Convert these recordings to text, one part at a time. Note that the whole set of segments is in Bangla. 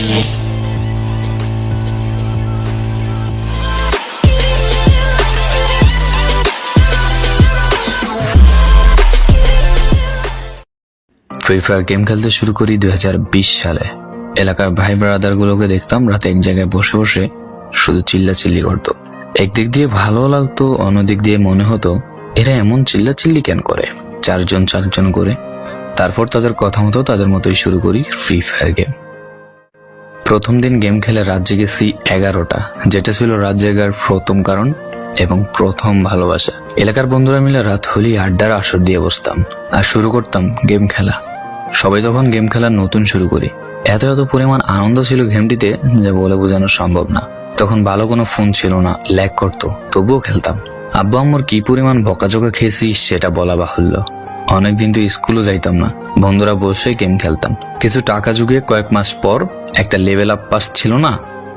ফ্রি ফায়ার গেম খেলতে শুরু করি দুই হাজার বিশ সালে। এলাকার ভাই ব্রাদারগুলোকে দেখতাম রাতে এক জায়গায় বসে বসে শুধু চিল্লাচিল্লি করতো। একদিক দিয়ে ভালো লাগতো, অন্যদিক দিয়ে মনে হতো, এরা এমন চিল্লাচিল্লি কেন করে? চারজন চারজন করে। তারপর তাদের কথা মতো তাদের মতোই শুরু করি ফ্রি ফায়ার গেম প্রথম দিন গেম খেলে রাত জেগেছি এগারোটা। যেটা ছিল রাত জেগার প্রথম কারণ এবং প্রথম ভালোবাসা। এলাকার বন্ধুরা মিলে রাত হলেই আড্ডার আসর দিয়ে বসতাম আর শুরু করতাম গেম খেলা। সবাই তখন গেম খেলা নতুন শুরু করি। এত এত পরিমাণ আনন্দ ছিল গেমটিতে যে বলে বোঝানো সম্ভব না। তখন ভালো কোনো ফোন ছিল না, ল্যাগ করতো, তবুও খেলতাম। আব্বু আম্মুর কি পরিমাণ বকাঝকা খেয়েছি সেটা বলা বাহুল্য। অনেকদিন তো স্কুলও যাইতাম না। বন্ধুরা বসে গেম খেলতাম। কিছু টাকা যুগিয়ে কয়েক মাস পর একটা লেভেল আপ পাস ছিল না,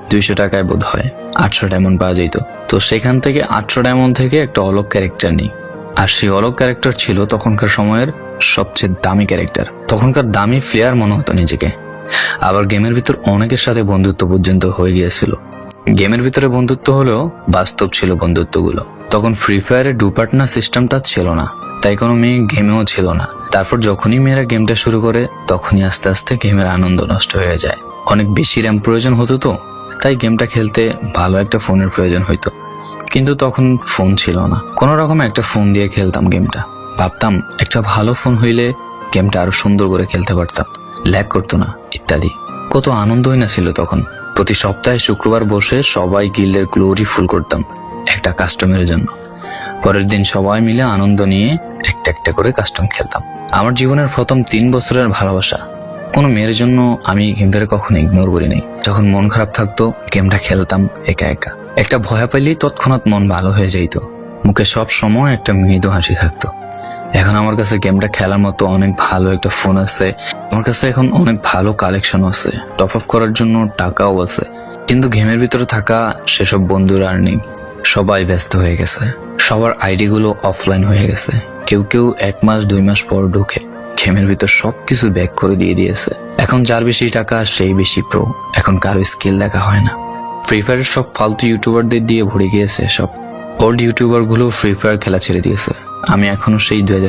দুইশো টাকায় বোধ হয় আটশো ডায়মন্ড পাওয়া যেত। তো সেখান থেকে আটশো ডায়মন্ড থেকে একটা অলক ক্যারেক্টার নিই। আর সেই অলক ক্যারেক্টার ছিল তখনকার সময়ের সবচেয়ে দামি ক্যারেক্টার তখনকার দামি প্লেয়ার মনে হতো নিজেকে। আবার গেমের ভিতর অনেকের সাথে বন্ধুত্ব পর্যন্ত হয়ে গিয়েছিল। গেমের ভিতরে বন্ধুত্ব হলেও বাস্তব ছিল বন্ধুত্বগুলো। তখন ফ্রি ফায়ারের ডু পার্টনার সিস্টেমটা ছিল না। তাই কোনো মেয়ে গেমেও ছিল না। তারপর যখনই মেয়েরা গেমটা শুরু করে, তখনই আস্তে আস্তে গেমের আনন্দ নষ্ট হয়ে যায়। অনেক বেশি র্যাম প্রয়োজন হতো তো, তাই গেমটা খেলতে ভালো একটা ফোনের প্রয়োজন হইতো। কিন্তু তখন ফোন ছিল না। কোনো রকম একটা ফোন দিয়ে খেলতাম গেমটা। ভাবতাম, একটা ভালো ফোন হইলে গেমটা আরও সুন্দর করে খেলতে পারতাম। ল্যাগ করতো না, ইত্যাদি। কত আনন্দই না ছিল তখন। প্রতি সপ্তাহে শুক্রবার বসে সবাই গিল্ডের গ্লোরি ফুল করতাম, একটা কাস্টমের জন্য। পরের দিন সবাই মিলে আনন্দ নিয়ে একটা একটা করে কাস্টম খেলতাম। আমার জীবনের প্রথম তিন বছরের ভালোবাসা কোনো মেয়ের জন্য আমি গেমটাকে কখনো ইগনোর করি নাই যখন মন খারাপ থাকতো, গেমটা খেলতাম একা একা। একটা ভয় পাইলেই তৎক্ষণাৎ মন ভালো হয়ে যাইতো। মুখে সব সময় একটা মৃদু হাসি থাকতো। এখন আমার কাছে গেমটা খেলার মতো অনেক ভালো একটা ফোন আছে। আমার কাছে এখন অনেক ভালো কালেকশন আছে। টপ আপ করার জন্য টাকাও আছে। কিন্তু গেমের ভিতরে থাকা সেসব বন্ধুরা আর নেই। সবাই ব্যস্ত হয়ে গেছে। সবার আইডিগুলো অফলাইন হয়ে গেছে। কেউ কেউ এক মাস, দুই মাস পর ঢুকে। গেমের ভিতর সবকিছু ব্যাক করে দিয়ে দিয়েছে। এখন যার বেশি টাকা, সেই বেশি প্রো এখন কারও স্কিল দেখা হয় না। ফ্রি ফায়ারের সব ফালতু ইউটিউবারদের দিয়ে ভরে গিয়েছে সব। ওল্ড ইউটিউবারগুলো ফ্রি ফায়ার খেলা ছেড়ে দিয়েছে। আমি এখনও সেই দুই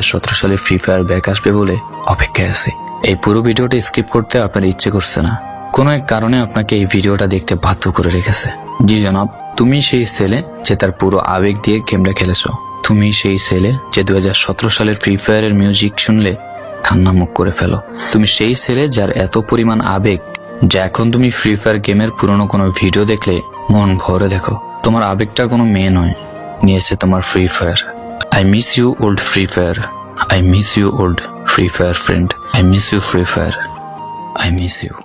সালে ফ্রি ফায়ার ব্যাক আসবে বলে অপেক্ষায় আছি। এই পুরো ভিডিওটা স্কিপ করতে আপনার ইচ্ছে করছে না। কোনো এক কারণে আপনাকে এই ভিডিওটা দেখতে বাধ্য করে রেখেছে। জি জনাব, তুমি সেই ছেলে যে তার পুরো আবেগ দিয়ে গেমটা খেলেছো। তুমি সেই ছেলে যে দুই সালের ফ্রি ফায়ারের মিউজিক শুনলে মুখ করে ফেলো। তুমি সেই ছেলে যার এত পরিমাণ আবেগ যা এখন তুমি ফ্রি ফায়ার গেমের পুরনো কোনো ভিডিও দেখলে মন ভরে দেখো। তোমার আবেগটা কোনো মেয়ে নয়, নিয়েছে তোমার Free Fire I miss you old Free Fire I miss you old Free Fire friend I miss you Free Fire I miss you